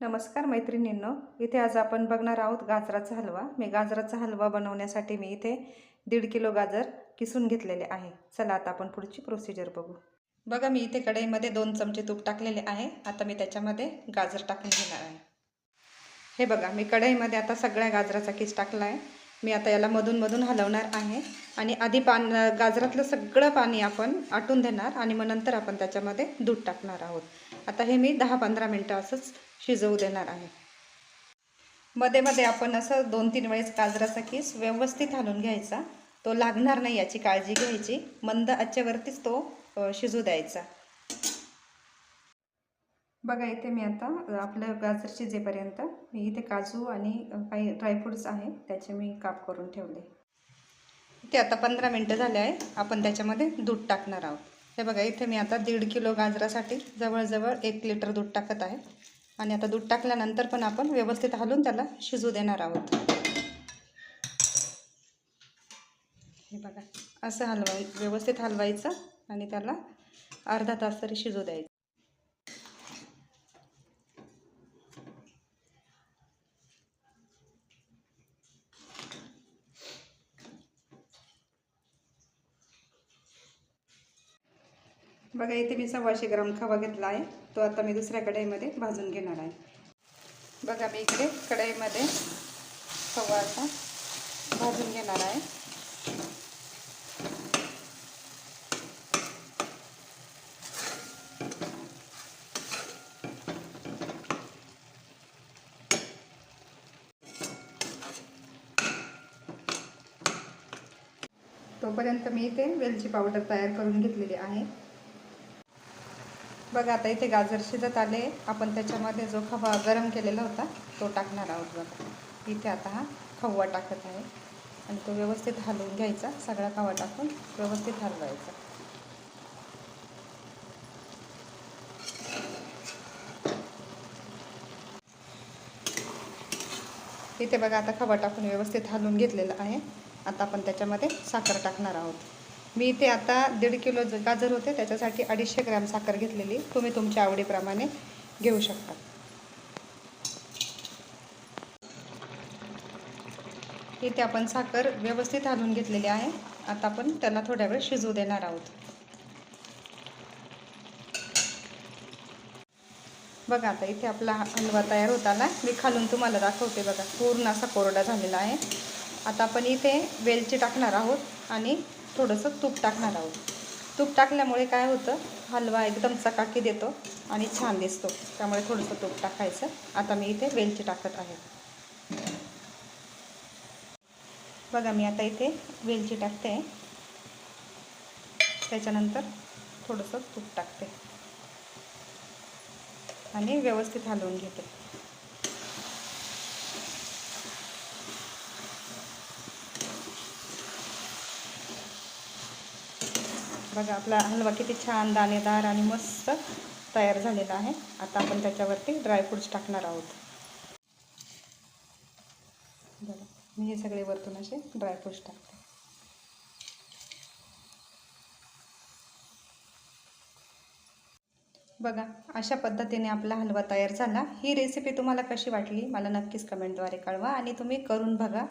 नमस्कार मैत्रिणींनो इथे आज आपण बघणार आहोत गाजराचा हलवा. मी गाजराचा हलवा बनवण्यासाठी मी इथे दीड किलो गाजर किसून घेतलेले आहे. चला आता आपण पुढची प्रोसिजर बघू. बघा मी इथे कढईमध्ये दोन चमचे तूप टाकलेले आहे. आता मी त्याच्यामध्ये गाजर टाकून घेणार आहे. हे बघा मी कढईमध्ये आता सगळ्या गाजराचा किस टाकला आहे. मी आता याला मधून मधून हलवणार आहे. आणि आधी पान गाजरातलं सगळं पाणी आपण आटून देणार आणि मग नंतर आपण त्याच्यामध्ये दूध टाकणार आहोत. आता हे मी दहा पंधरा मिनटं असंच शिजवू देणार आहे. मध्ये मध्ये आपण असं दोन तीन वेळेस गाजराचा किस व्यवस्थित हलून घ्यायचा. तो लागणार नाही याची काळजी घ्यायची. मंद आजच्यावरतीच तो शिजू द्यायचा. बघा इथे मी आता आपलं गाजर शिजेपर्यंत मी इथे काजू आणि काही ड्रायफ्रूट्स आहे त्याचे मी काप करून ठेवले. इथे आता पंधरा मिनटं झाले आहे. आपण त्याच्यामध्ये दूध टाकणार आहोत. हे बघा इथे मी आता दीड किलो गाजरासाठी जवळजवळ एक लिटर दूध टाकत आहे. आणि आता दूध टाकल्यानंतर पण आपण व्यवस्थित हलून त्याला शिजू देणार आहोत. हे बघा असं हलवाय व्यवस्थित हलवायचं आणि त्याला अर्धा तास तरी शिजू द्यायचं. बघा इथे मी सव्वाशे ग्राम खवा घेतला आहे. तो आता मी दुसऱ्या कढईमध्ये भाजून घेणार आहे. बघा मी इकडे कढईमध्ये खवा आता भाजून घेणार आहे. तोपर्यंत मी इथे वेलची पावडर तयार करून घेतलेली आहे. बघा आता इथे गाजर शिजत आले. आपण त्याच्यामध्ये जो खवा गरम केलेला होता तो टाकणार आहोत बघा. इथे आता हा खवा टाकत आहे. आणि तो व्यवस्थित हलवून घ्यायचा. सगळा खवा टाकून व्यवस्थित हलवायचा. इथे बघा आता खवा टाकून व्यवस्थित हलवून घेतलेलं आहे. आता आपण त्याच्यामध्ये साखर टाकणार आहोत. मी इथे आता दीड किलो गाजर होते त्याच्यासाठी अडीचशे ग्रॅम साखर घेतलेली. तुम्ही तुमच्या आवडीप्रमाणे घेऊ शकता. इथे आपण साखर व्यवस्थित हलवून घेतलेली आहे. आता आपण त्याला थोड्या वेळ शिजू देणार आहोत. बघा आता इथे आपला हलवा तयार होत आला मी खालून तुम्हाला दाखवते बघा. पूर्ण असा कोरडा झालेला आहे. आता आपण इथे वेलची टाकणार आहोत आणि थोडंसं तूप टाकणार आहोत. तूप टाकल्यामुळे काय होतं? हलवा एकदम चकाकी देतो आणि छान दिसतो. त्यामुळे थोडंसं तूप टाकायचं. आता मी इथे वेलची टाकत आहे. बघा मी आता इथे वेलची टाकते. त्याच्यानंतर थोडंसं तूप टाकते. आणि व्यवस्थित हलवून घेते. बघा आपला हलवा किती छान दाणेदार आणि मस्त तयार झालेला आहे. आता आपण त्याच्यावरती ड्रायफ्रुट्स टाकणार आहोत. बघा मी हे सगळे वरतून असे ड्रायफ्रूट्स टाकते. बघा अशा पद्धतीने आपला हलवा तयार झाला. ही रेसिपी तुम्हाला कशी वाटली? मला नक्कीच कमेंटद्वारे कळवा आणि तुम्ही करून बघा.